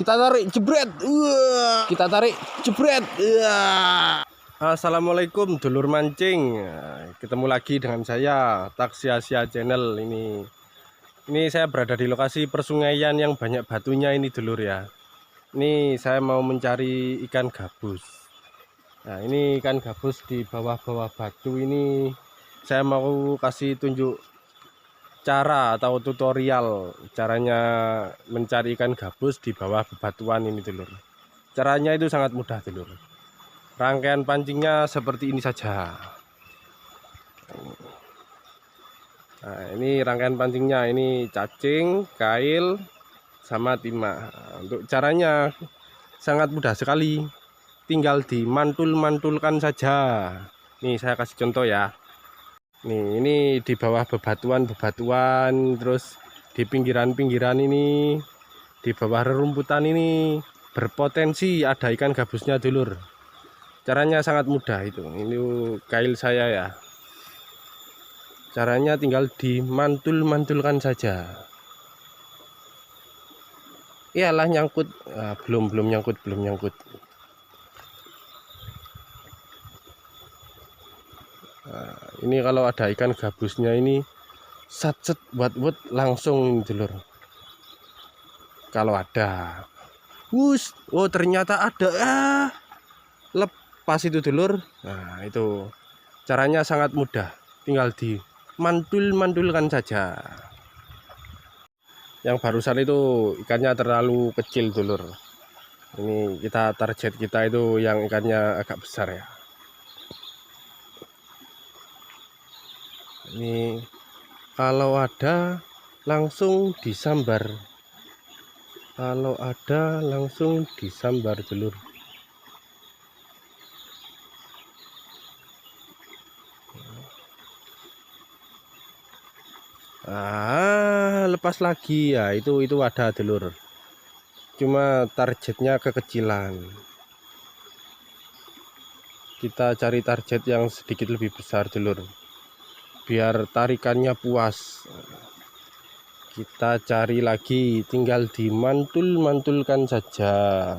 Kita tarik jebret. Wah. Kita tarik jebret. Wah. Assalamualaikum dulur mancing. Ketemu lagi dengan saya Taksi Asia Channel ini. Ini saya berada di lokasi persungaian yang banyak batunya ini dulur ya. Ini saya mau mencari ikan gabus. Nah, ini ikan gabus di bawah-bawah batu ini saya mau kasih tunjuk cara atau tutorial caranya mencari ikan gabus di bawah bebatuan ini dulur. Caranya itu sangat mudah dulur. Rangkaian pancingnya seperti ini saja. Nah, ini rangkaian pancingnya ini cacing, kail, sama timah. Untuk caranya sangat mudah sekali. Tinggal dimantul-mantulkan saja. Nih saya kasih contoh ya. Nih ini di bawah bebatuan-bebatuan, terus di pinggiran-pinggiran ini, di bawah rerumputan ini berpotensi ada ikan gabusnya dulur. Caranya sangat mudah itu. Ini kail saya ya. Caranya tinggal dimantul-mantulkan saja. Iyalah nyangkut. Ah, belum belum nyangkut, belum nyangkut. Nah, ini kalau ada ikan gabusnya ini satset buat buat langsung dulur. Kalau ada. Wus, oh ternyata ada. Ah, lepas itu dulur. Nah, itu caranya sangat mudah. Tinggal di mantul-mantulkan saja. Yang barusan itu ikannya terlalu kecil dulur. Ini kita target kita itu yang ikannya agak besar ya. Ini kalau ada langsung disambar. Kalau ada langsung disambar dulur. Ah, lepas lagi ya. Itu itu ada dulur. Cuma targetnya kekecilan. Kita cari target yang sedikit lebih besar dulur. Biar tarikannya puas. Kita cari lagi, tinggal dimantul-mantulkan saja.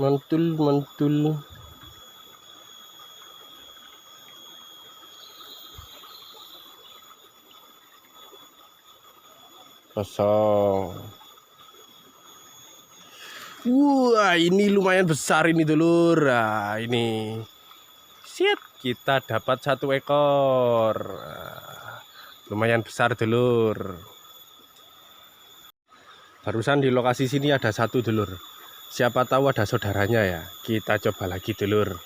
Mantul-mantul. Kosong. Wah, ini lumayan besar ini dulur. Nah, ini. Siap, kita dapat satu ekor. Nah, lumayan besar dulur. Barusan di lokasi sini ada satu dulur. Siapa tahu ada saudaranya ya. Kita coba lagi dulur.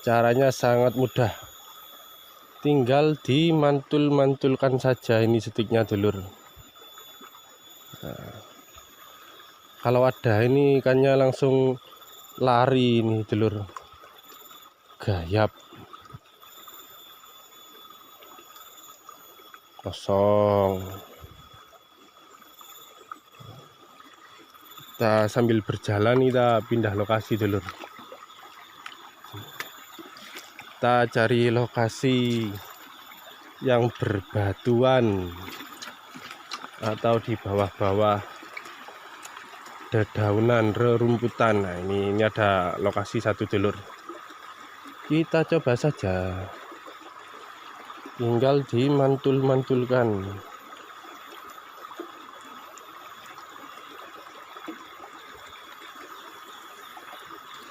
Caranya sangat mudah. Tinggal dimantul-mantulkan saja ini stiknya dulur. Nah, kalau ada ini ikannya langsung lari ini dulur gayap kosong. Kita sambil berjalan kita pindah lokasi dulur. Kita cari lokasi yang berbatuan atau di bawah-bawah dedaunan rerumputan. Nah ini ini ada lokasi satu dulur kita coba saja. Tinggal dimantul-mantulkan.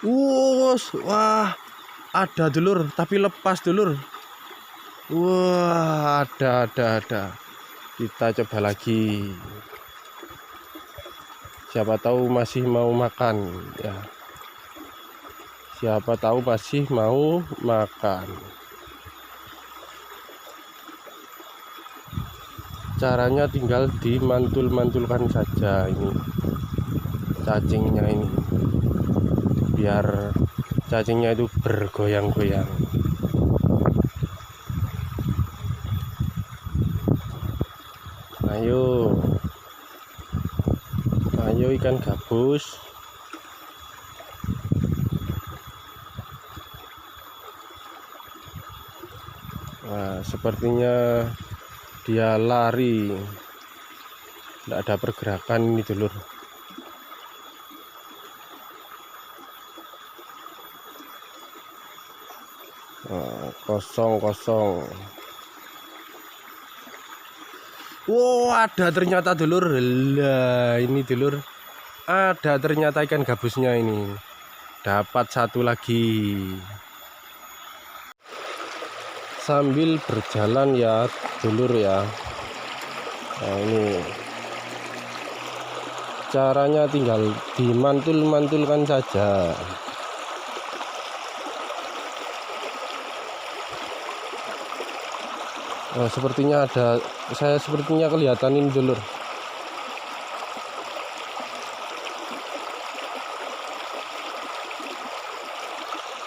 Wus, wah ada dulur tapi lepas dulur. Wah ada ada ada. Kita coba lagi. Siapa tahu masih mau makan ya siapa tahu masih mau makan. Caranya tinggal dimantul-mantulkan saja ini. Cacingnya ini. Biar cacingnya itu bergoyang-goyang. Ayo. Ayo ikan gabus Nah, sepertinya dia lari. Tidak ada pergerakan ini dulur. Nah, kosong kosong. Wow ada ternyata dulur. Lah ini dulur. Ada ternyata ikan gabusnya ini. Dapat satu lagi sambil berjalan ya dulur ya. Nah ini. Caranya tinggal dimantul-mantulkan saja. Nah, sepertinya ada saya sepertinya kelihatan ini dulur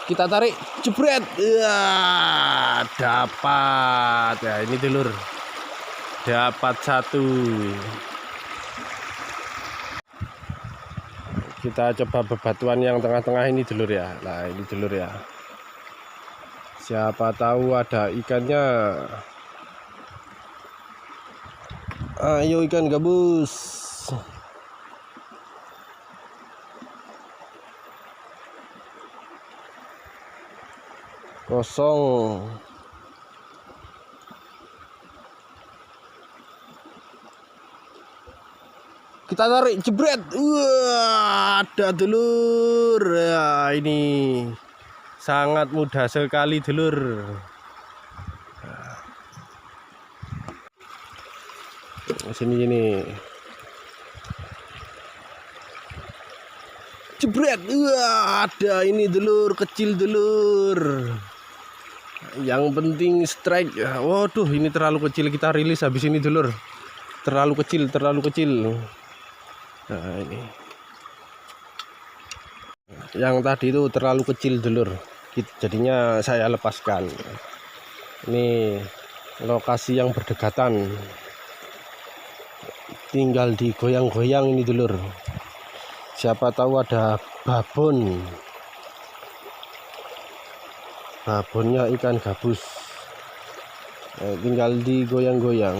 kita tarik jebret. Ya dapat. Ya ini dulur dapat satu. Kita coba bebatuan yang tengah-tengah ini dulur ya. Nah ini dulur ya. Siapa tahu ada ikannya. Ayo ikan gabus kosong. Kita tarik jebret. Wah ada dulur. Ya ini sangat mudah sekali dulur. Sini ini jebret. Wah ada ini dulur kecil dulur yang penting strike. Waduh ini terlalu kecil. Kita rilis habis ini dulur. Terlalu kecil terlalu kecil. Nah ini. Yang tadi itu terlalu kecil dulur. Jadinya saya lepaskan. Ini lokasi yang berdekatan. Tinggal digoyang-goyang ini dulur. Siapa tahu ada babon babonnya ikan gabus. Eh, tinggal digoyang-goyang.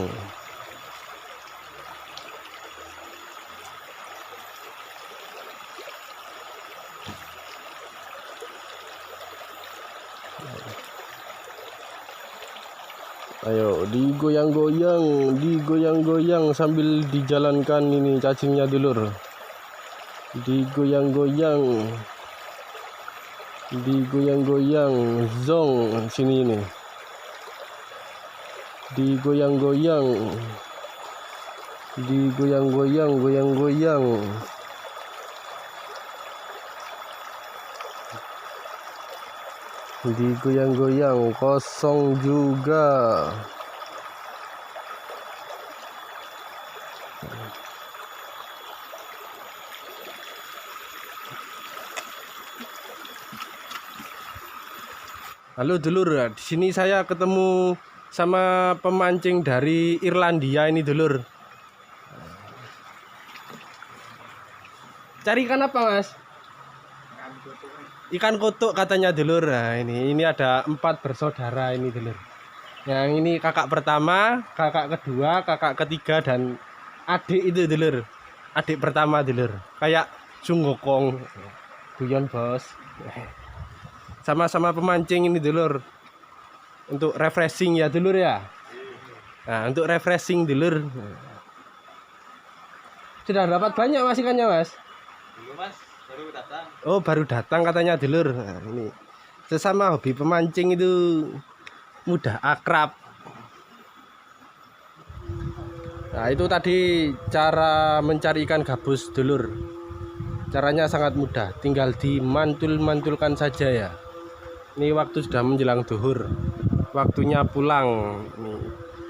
Ayo digoyang-goyang digoyang-goyang sambil dijalankan ini cacingnya dulur. Digoyang-goyang digoyang-goyang zong sini ini digoyang-goyang. Digoyang-goyang goyang-goyang. Digoyang-goyang kosong juga Halo dulur, di sini saya ketemu sama pemancing dari Irlandia ini dulur. Cari ikan apa mas? Ikan kotok katanya dulur. Nah, ini ini ada empat bersaudara ini dulur. Yang ini kakak pertama, kakak kedua, kakak ketiga dan adik itu dulur. Adik pertama dulur. Kayak sunggokong. Guyon bos. Sama-sama pemancing ini dulur. Untuk refreshing ya dulur ya. Nah, untuk refreshing dulur. Sudah dapat banyak mas ikannya mas? Belum mas, baru datang. Oh baru datang katanya dulur nah, ini sesama hobi pemancing itu mudah akrab Nah itu tadi cara mencari ikan gabus dulur Caranya sangat mudah Tinggal dimantul-mantulkan saja ya Ini waktu sudah menjelang duhur. Waktunya pulang. Ini,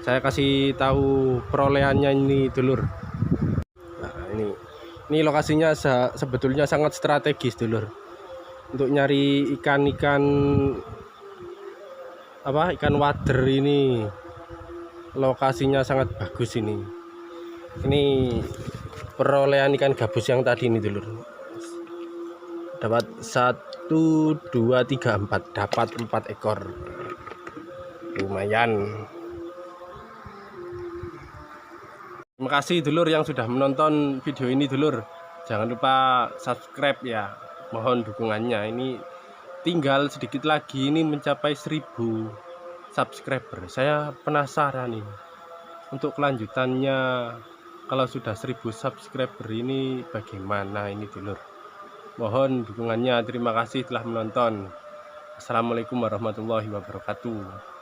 Saya kasih tahu perolehannya ini dulur. Nah ini. Ini lokasinya se- sebetulnya sangat strategis dulur. Untuk nyari ikan-ikan Apa ikan wader ini. Lokasinya sangat bagus ini. Ini perolehan ikan gabus yang tadi ini dulur dapat satu dua tiga empat dapat empat ekor lumayan terima kasih dulur yang sudah menonton video ini dulur. Jangan lupa subscribe ya. Mohon dukungannya. Ini tinggal sedikit lagi ini mencapai 1000 subscriber. Saya penasaran ini. Untuk kelanjutannya kalau sudah 1000 subscriber ini bagaimana ini dulur. Mohon dukungannya. Terima kasih telah menonton. Assalamualaikum warahmatullahi wabarakatuh.